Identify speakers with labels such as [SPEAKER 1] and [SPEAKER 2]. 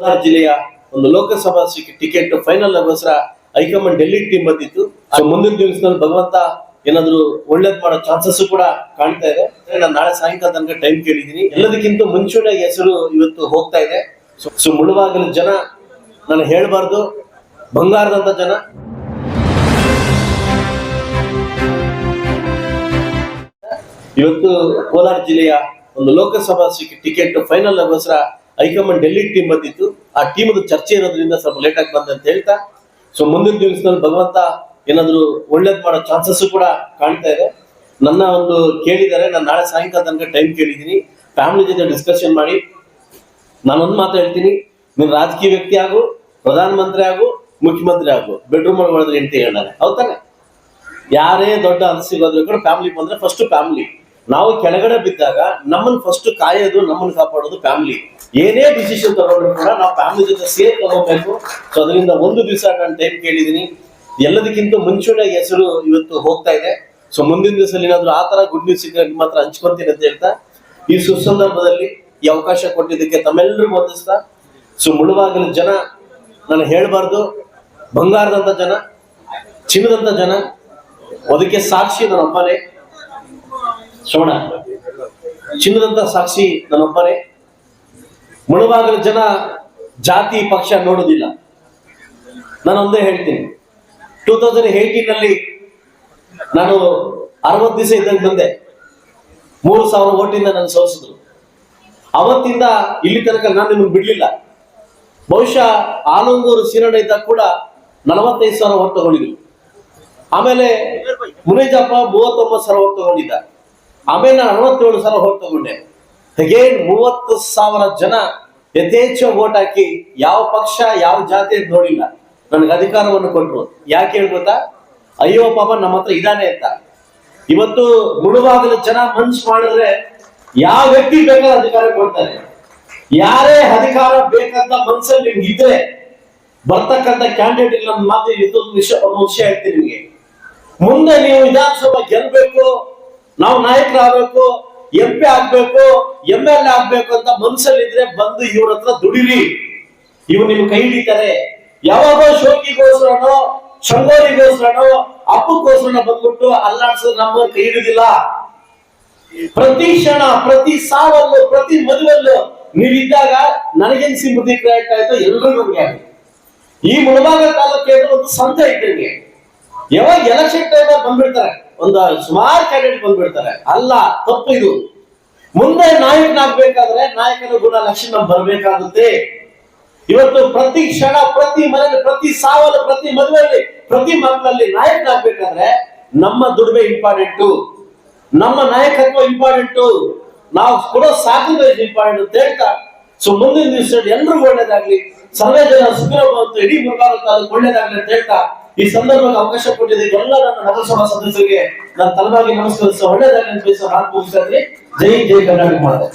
[SPEAKER 1] ಕೋಲಾರ ಜಿಲ್ಲೆಯ ಒಂದು Lok Sabha ticket final ಆಗೋಸ್ಕರ ಹೈಕಮಾಂಡ್ ಡೆಲ್ಲಿ ಟೀಮ್ ಬಂದಿತ್ತು. ಮುಂದಿನ ದಿವಸದಲ್ಲಿ ಭಗವಂತ ಏನಾದ್ರು ಒಳ್ಳೇದ್ ಮಾಡೋ ಚಾನ್ಸಸ್ ಕೂಡ ಕಾಣ್ತಾ ಇದೆ. ನಾನು ನಾಳೆ ಸಾಯಂಕಾಲ ತನಕ ಟೈಮ್ ಕೇಳಿದೀನಿ ಎಲ್ಲದಕ್ಕಿಂತ ಮುಂಚೂಣಿ ಹೆಸರು ಇವತ್ತು ಹೋಗ್ತಾ ಇದೆ. ಸೊ ಮುಳುವಾಗಲ ಜನ ನಾನು ಹೇಳಬಾರ್ದು. ಬಂಗಾರದಂತ ಜನ. ಇವತ್ತು ಕೋಲಾರ ಜಿಲ್ಲೆಯ ಒಂದು ಲೋಕಸಭಾ ಟಿಕೆಟ್ ಫೈನಲ್ ಆಗೋಸ್ಕರ ಹೈಕಮಾಂಡ್ ಡೆಲ್ಲಿ ಟೀಮ್ ಬಂದಿತ್ತು. ಆ ಟೀಮ್ ಚರ್ಚೆ ಇರೋದ್ರಿಂದ ಸ್ವಲ್ಪ ಲೇಟ್ ಆಗಿ ಬಂದ ಅಂತ ಹೇಳ್ತಾ ಸೊ ಮುಂದಿನ ದಿವಸದಲ್ಲಿ ಭಗವಂತ ಏನಾದ್ರು ಒಳ್ಳೇದ್ ಮಾಡೋ ಚಾನ್ಸಸ್ ಕೂಡ ಕಾಣ್ತಾ ಇದೆ. ನನ್ನ ಒಂದು ಕೇಳಿದ್ದಾರೆ, ನಾನು ನಾಳೆ ಸಾಯಂಕಾಲ ತನಕ ಟೈಮ್ ಕೇಳಿದ್ದೀನಿ. ಫ್ಯಾಮಿಲಿ ಜೊತೆ ಡಿಸ್ಕಷನ್ ಮಾಡಿ, ನಾನೊಂದು ಮಾತು ಹೇಳ್ತೀನಿ. ನೀನು ರಾಜಕೀಯ ವ್ಯಕ್ತಿ ಆಗು, ಪ್ರಧಾನಮಂತ್ರಿ ಆಗು, ಮುಖ್ಯಮಂತ್ರಿ ಆಗು ಬೆಡ್ರೂಮ್ ಒಳಗೆ ಹೊಡೆದ್ರೆ ಹೆಂಡತಿ ಹೇಳಾರೆ ಹೌದಾನೆ ಯಾರೇ ದೊಡ್ಡ ಅನಿಸಿಗೋದ್ರೆ ಕೂಡ ಫ್ಯಾಮಿಲಿ ಬಂದ್ರೆ ಫಸ್ಟ್ ಫ್ಯಾಮಿಲಿ ನಾವು ಕೆಳಗಡೆ ಬಿದ್ದಾಗ ನಮ್ಮನ್ನ ಫಸ್ಟ್ ಕಾಯೋದು ನಮ್ಮನ್ನ ಕಾಪಾಡೋದು ಫ್ಯಾಮಿಲಿ ಏನೇ ಡಿಸಿಷನ್ ತಗೊಂಡ್ರು ಕೂಡ ನಾವು ಫ್ಯಾಮಿಲಿ ಜೊತೆ ಸೇರ್ ತಗೋಬೇಕು ಸೊ ಅದರಿಂದ ಒಂದು ದಿವಸ ನಾನು ಟೈಮ್ ಕೇಳಿದೀನಿ ಎಲ್ಲದಕ್ಕಿಂತ ಮುಂಚೂಣಿಯಾಗಿ ಹೆಸರು ಇವತ್ತು ಹೋಗ್ತಾ ಇದೆ. ಸೊ ಮುಂದಿನ ದಿವಸದಲ್ಲಿ ಏನಾದ್ರು ಆ ತರ ಗುಡ್ ನ್ಯೂಸ್ ಸಿಕ್ಕರೆ ನಿಮ್ಮ ಹತ್ರ ಹಂಚ್ಕೊಂತೀನಿ ಅಂತ ಹೇಳ್ತಾ, ಈ ಸುಸಂದರ್ಭದಲ್ಲಿ ಈ ಅವಕಾಶ ಕೊಟ್ಟಿದ್ದಕ್ಕೆ ತಮ್ಮೆಲ್ಲರೂ ವಂದಿಸ್ತಾ, ಸೊ ಮುಳುವಾಗಲ ಜನ ನಾನು ಹೇಳಬಾರ್ದು, ಬಂಗಾರದಂತ ಜನ, ಚಿನ್ನದಂತ ಜನ, ಅದಕ್ಕೆ ಸಾಕ್ಷಿ ನನ್ನೊಬ್ಬನೇ ಶ್ರವಣ ಚಿನ್ನದಂತ ಸಾಕ್ಷಿ ನನ್ನೊಬ್ಬರೇ ಮುಳುವಾಗಲ ಜನ ಜಾತಿ ಪಕ್ಷ ನೋಡುದಿಲ್ಲ. ನಾನು ಒಂದೇ ಹೇಳ್ತೀನಿ. ಟೂ ತೌಸಂಡ್ ಏಯ್ಟೀನ್ ಅಲ್ಲಿ ನಾನು ಅರವತ್ತು ದಿವಸ ಇದ್ದಂಗೆ ಬಂದೆ. ಮೂರು ಸಾವಿರ ಓಟಿಂದ ನನ್ನ ಸೋಸಿದ್ರು. ಅವತ್ತಿಂದ ಇಲ್ಲಿ ತನಕ ನಾನು ನಿಮ್ಗೆ ಬಿಡ್ಲಿಲ್ಲ. ಬಹುಶಃ ಆಲಂಗೂರು ಸೀರಣ ಇದ್ದಾಗ ಕೂಡ ನಲವತ್ತೈದು ಸಾವಿರ ಓಟ್ ತಗೊಂಡಿದ್ರು ಆಮೇಲೆ ಮುನೇಜಪ್ಪ ಮೂವತ್ತೊಂಬತ್ತು ಸಾವಿರ ಓಟ್ ತಗೊಂಡಿದ್ದ ಆಮೇಲೆ ನಾನು ಅರವತ್ತೇಳು ಸಲ ಹೋಗಿ ತಗೊಂಡೆ. ಅಗೇನ್ ಮೂವತ್ತು ಸಾವಿರ ಜನ ಯಥೇಚ್ಛ ಓಟ್ ಹಾಕಿ ಯಾವ ಪಕ್ಷ, ಯಾವ ಜಾತಿ ಅಂತ ನೋಡಿಲ್ಲ. ನನಗೆ ಅಧಿಕಾರವನ್ನು ಕೊಟ್ಟರು ಯಾಕೆ ಹೇಳ್ಬೋತಾ ಅಯ್ಯೋ ಪಾಪ ನಮ್ಮ ಹತ್ರ ಇದಾನೆ ಅಂತ. ಇವತ್ತು ಮುಳುವಾಗಲ ಜನ ಮನ್ಸು ಮಾಡಿದ್ರೆ ಯಾವ ವ್ಯಕ್ತಿ ಬೇಕಾದ ಅಧಿಕಾರ ಕೊಡ್ತಾರೆ. ಯಾರೇ ಅಧಿಕಾರ ಬೇಕಂತ ಮನ್ಸಲ್ಲಿ ನಿಮ್ಗೆ ಇದ್ರೆ ಬರ್ತಕ್ಕಂಥ ಕ್ಯಾಂಡಿಡೇಟ್ ಮಾತು ಇದೊಂದು ವಿಷಯ ಒಂದು ವಿಷಯ ಹೇಳ್ತೀನಿ ನಿಮಗೆ. ಮುಂದೆ ನೀವು ವಿಧಾನಸಭಾ ಆಗ್ಬೇಕು? ಎಂ ಪಿ ಆಗ್ಬೇಕು ಎಂ ಎಲ್ ಆಗ್ಬೇಕು ಅಂತ ಮನಸ್ಸಲ್ಲಿದ್ರೆ ಬಂದು ಇವ್ರ ಹತ್ರ ದುಡಿರಿ. ಇವ್ ನಿಮ್ ಕೈ ಹಿಡಿತಾರೆ ಯಾವಾಗೋ ಶೋಕಿಗೋಸ್ಕರನೋ ಶಂಗೋರಿಗೋಸ್ಕರನೋ ಹಬ್ಬಕ್ಕೋಸ್ಕರ ಬಂದ್ಬಿಟ್ಟು ಅಲ್ಲಾಡ್ಸೋದು ನಮ್ಮ ಕೈ ಹಿಡಿದಿಲ್ಲ. ಪ್ರತಿ ಕ್ಷಣ, ಪ್ರತಿ ಸಾವಲ್ಲೂ, ಪ್ರತಿ ಮದುವಲ್ಲೂ ನೀವಿದ್ದಾಗ ನನಗೇನ್ ಸಿಂಪತಿ ಕ್ರಿಯೇಟ್ ಆಯ್ತು ಎಲ್ರಿಗೂ ನಮ್ಗೆ. ಈ ಮುಳಬಾಗ ತಾಲೂಕು ಒಂದು ಸಂತ ಇದ್ದಂಗೆ. ಯಾವಾಗ ಎಲೆಕ್ಷನ್ ಟೈಮ್ ಬಂದ್ಬಿಡ್ತಾರೆ. ಒಂದು ಸುಮಾರು ಕ್ಯಾಂಡಿಡೇಟ್ ಬಂದ್ಬಿಡ್ತಾರೆ. ಅಲ್ಲ, ತಪ್ಪು ಇದು. ಮುಂದೆ ನಾಯಕನಾಗಬೇಕಾದ್ರೆ ನಾಯಕನ ಗುಣ ಲಕ್ಷಣ ಬರಬೇಕಾಗುತ್ತೆ. ಇವತ್ತು ಪ್ರತಿ ಕ್ಷಣ, ಪ್ರತಿ ಮನೆಯಲ್ಲಿ, ಪ್ರತಿ ಸಾವಲ್ಲಿ ಪ್ರತಿ ಮದುವೆಯಲ್ಲಿ, ಪ್ರತಿ ಮಕ್ಕಳಲ್ಲಿ ನಾಯಕನಾಗಬೇಕಾದ್ರೆ ನಮ್ಮ ದುಡಿಮೆ ಇಂಪಾರ್ಟೆಂಟು ನಮ್ಮ ನಾಯಕತ್ವ ಇಂಪಾರ್ಟೆಂಟು ನಾವು ಕೊಡೋ ಸಾಧನೆ ಇಂಪಾರ್ಟೆಂಟ್ ಅಂತ ಹೇಳ್ತಾ ಸೊ ಮುಂದಿನ ದಿವಸ ಎಲ್ರಿಗೂ ಒಳ್ಳೇದಾಗ್ಲಿ. ಸರ್ವೇ ಜನ ಸುಖ ಇಡೀ ಮುರುಘಾಲ ಒಳ್ಳೇದಾಗ್ಲಿ ಅಂತ ಹೇಳ್ತಾ ಈ ಸಂದರ್ಭಕ್ಕೆ ಅವಕಾಶ ಕೊಟ್ಟಿದ್ದಕ್ಕೆ ಎಲ್ಲ ನನ್ನ ನಗರಸಭಾ ಸದಸ್ಯರಿಗೆ ನನ್ನ ತಲವಾಗಿ ನಮಸ್ಕರಿಸ ಒಳ್ಳೆಯದಾಗಿ ಅಂತ ಬಯಸೋ ನಾನು ಮುಗಿಸ್ತಾ ಇದ್ದೀನಿ. ಜೈ ಜೈ ಕರ್ನಾಟಕ ಮಾತೆ